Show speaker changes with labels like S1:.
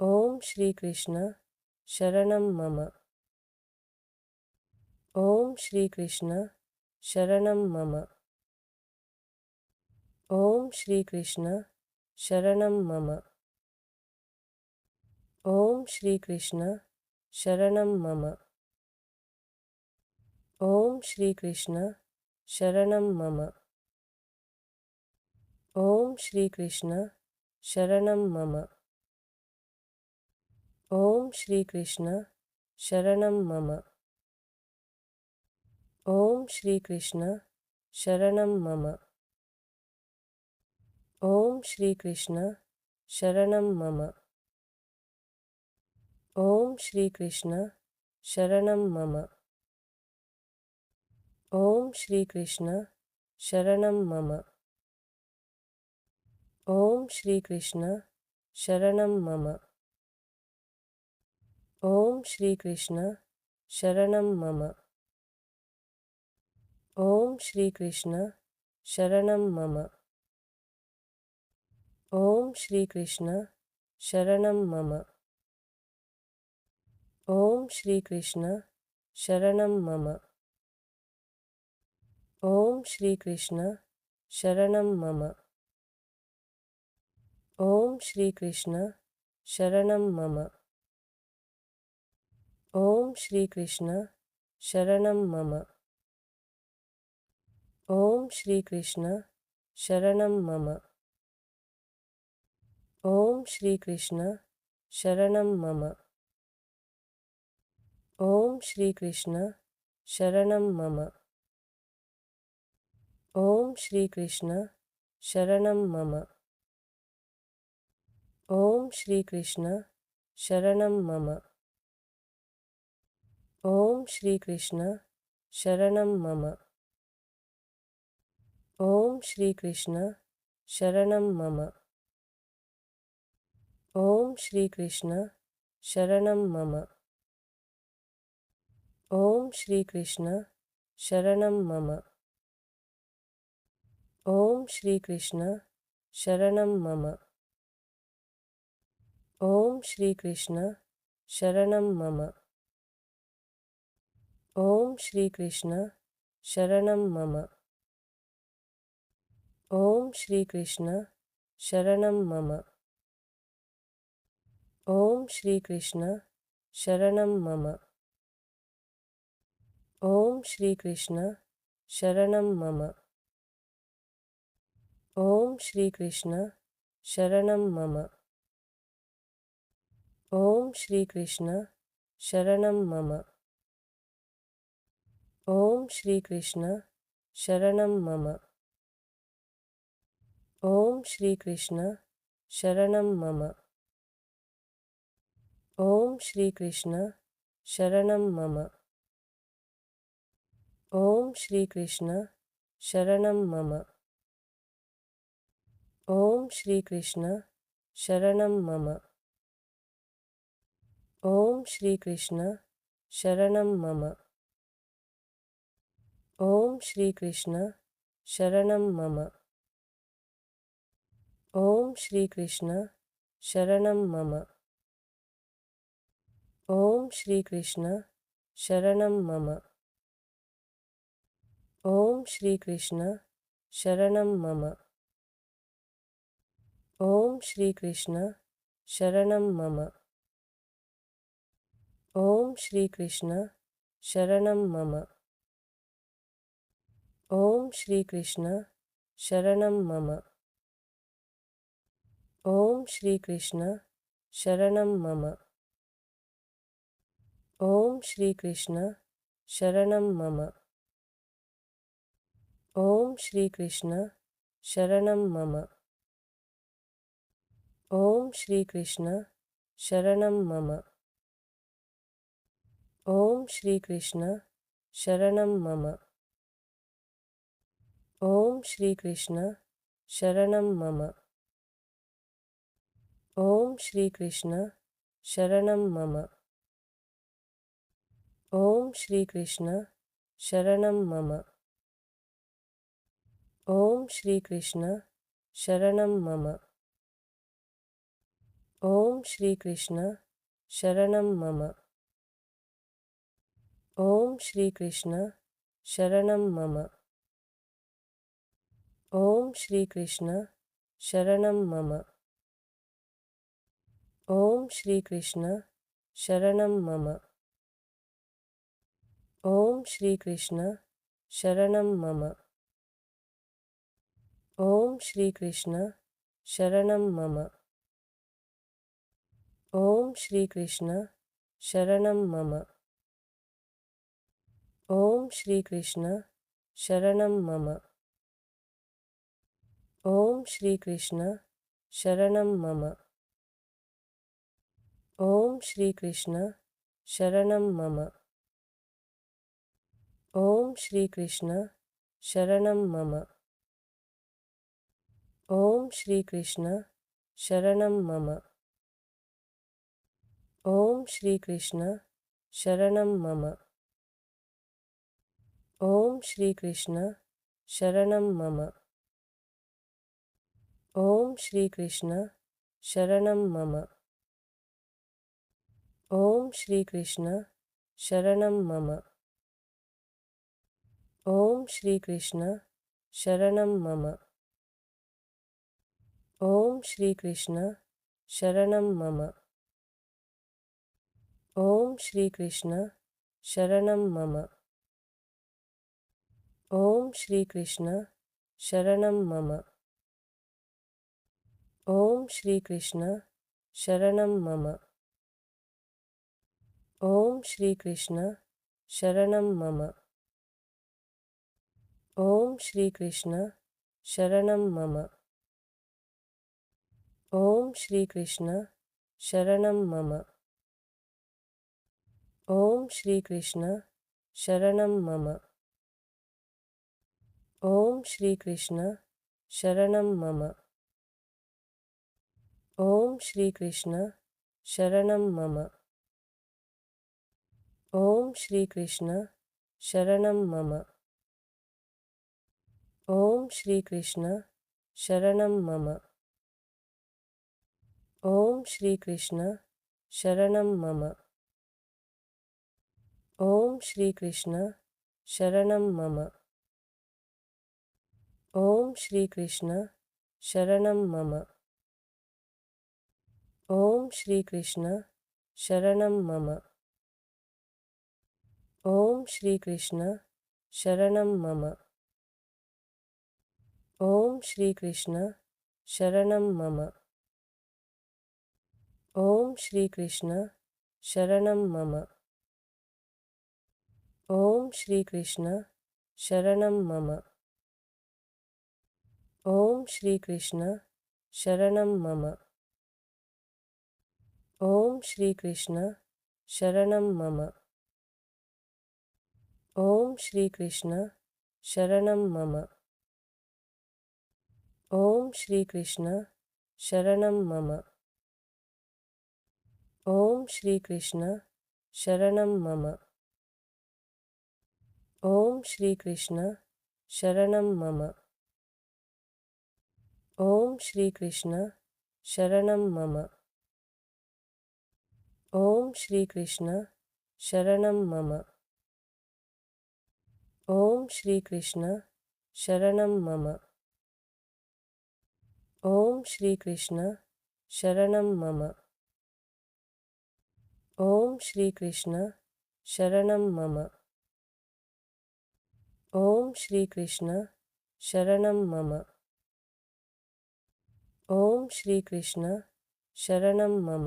S1: ओम श्री कृष्ण शरण मम। ओम श्री कृष्ण शरण मम। ओम श्री कृष्ण शरण मम। ओम श्री कृष्ण शरण मम। ओम श्री कृष्ण शरण मम। ओम श्री कृष्ण शरण मम। ओम श्री कृष्ण शरण मम। ओम श्री कृष्ण शरण मम। ओम श्री कृष्ण शरण मम। ओम श्री कृष्ण शरण मम। ओम श्री कृष्ण शरण मम। ओम श्री कृष्ण शरण मम। ओम श्री कृष्ण शरण मम। ओम श्री कृष्ण शरण मम। ओम श्री कृष्ण शरण मम। ओम श्री कृष्ण शरण मम। ओम श्री कृष्ण शरण मम। ओम श्री कृष्ण शरण मम। ॐ श्रीकृष्ण शरणं मम। ॐ श्रीकृष्ण शरणं मम। ॐ श्रीकृष्ण शरणं मम। ॐ श्रीकृष्ण शरणं मम। ॐ श्रीकृष्ण शरणं मम। ॐ श्रीकृष्ण शरणं मम। ओम श्री कृष्ण शरण मम। ओम श्री कृष्ण शरण मम। ओम श्री कृष्ण शरण मम। ओम श्री कृष्ण शरण मम। ओम श्री कृष्ण शरण मम। ओम श्री कृष्ण शरण मम। ओम श्री कृष्ण शरण मम। ओम श्री कृष्ण शरण मम। ओम श्री कृष्ण शरण मम। ओम श्री कृष्ण शरण मम। ओम श्री कृष्ण शरण मम। ओम श्री कृष्ण शरण मम। ஓம் ஸ்ரீ கிருஷ்ண ஷரணம் மம. ஓம் ஸ்ரீ கிருஷ்ண ஷரணம் மம. ஓம் ஸ்ரீ கிருஷ்ண ஷரணம் மம. ஓம் ஸ்ரீ கிருஷ்ண ஷரணம் மம. ஓம் ஸ்ரீ கிருஷ்ண ओम श्री कृष्ण शरण मम। ओम श्री कृष्ण शरण मम। ओम श्री कृष्ण शरण मम। ओम श्री कृष्ण शरण मम। ओम श्री कृष्ण शरण मम। ओम श्री कृष्ण शरण मम। ओम श्री कृष्ण शरण मम। ओम श्री कृष्ण शरण मम। ओम श्री कृष्ण शरण मम। ओम श्री कृष्ण शरण मम। ओम श्री कृष्ण शरण मम। ओम श्री कृष्ण शरण मम। ओम श्री कृष्ण शरण मम। ओम श्री कृष्ण शरण मम। ओम श्री कृष्ण शरण मम। ओम श्री कृष्ण शरण मम। ओम श्री कृष्ण शरण मम। ओम श्री कृष्ण शरण मम। ओम श्री कृष्ण शरण मम। ओम श्री कृष्ण शरण मम। ओम श्री कृष्ण शरण मम। ओम श्री कृष्ण शरण मम। ओम श्री कृष्ण शरण मम। ओम श्री कृष्ण शरण मम। ओम श्री कृष्ण, शरण मम। ओम श्री कृष्ण, शरण मम। ओम श्री कृष्ण, शरण मम। ओम श्री कृष्ण, शरण मम। ओम श्री कृष्ण, शरण मम। ओम श्री कृष्ण, शरण मम। ओम श्री कृष्ण शरण मम। ओम श्री कृष्ण शरण मम। ओम श्री कृष्ण शरण मम। ओम श्री कृष्ण शरण मम। ओम श्री कृष्ण शरण मम। ओम श्री कृष्ण शरण मम। ओम श्री कृष्ण शरण मम। ओम श्री कृष्ण शरण मम। ओम श्री कृष्ण शरण मम। ओम श्री कृष्ण शरण मम। ओम श्री कृष्ण शरण मम। ओम श्री कृष्ण शरण मम। ओम श्री कृष्ण शरण मम। ओम श्री कृष्ण शरण मम। ओम श्री कृष्ण शरण मम। ओम श्री कृष्ण शरण मम। ओम श्री कृष्ण शरण मम। ओम श्री कृष्ण शरण मम। ओम श्री कृष्ण शरण मम। ओम श्री कृष्ण शरण मम। ओम श्री कृष्ण शरण मम। ओम श्री कृष्ण शरण मम। ओम श्री कृष्ण शरण मम। ओम श्री कृष्ण शरण मम। ओम श्री कृष्ण शरण मम। ओम श्री कृष्ण शरण मम। ओम श्री कृष्ण शरण मम। ओम श्री कृष्ण शरण मम। ओम श्री कृष्ण शरण मम। ओम श्री कृष्ण शरण मम। ಓಂ ಶ್ರೀಕೃಷ್ಣ ಶರಣಂ ಮಮ ಓಂ ಶ್ರೀಕೃಷ್ಣ ಶರಣಂ ಮಮ ಓಂ ಶ್ರೀಕೃಷ್ಣ ಶರಣಂ ಮಮ ಓಂ ಶ್ರೀಕೃಷ್ಣ ಶರಣಂ ಮಮ ಓಂ ಶ್ರೀಕೃಷ್ಣ ಶರಣಂ ಮಮ ಓಂ ಶ್ರೀಕೃಷ್ಣ ಶರಣಂ ಮಮ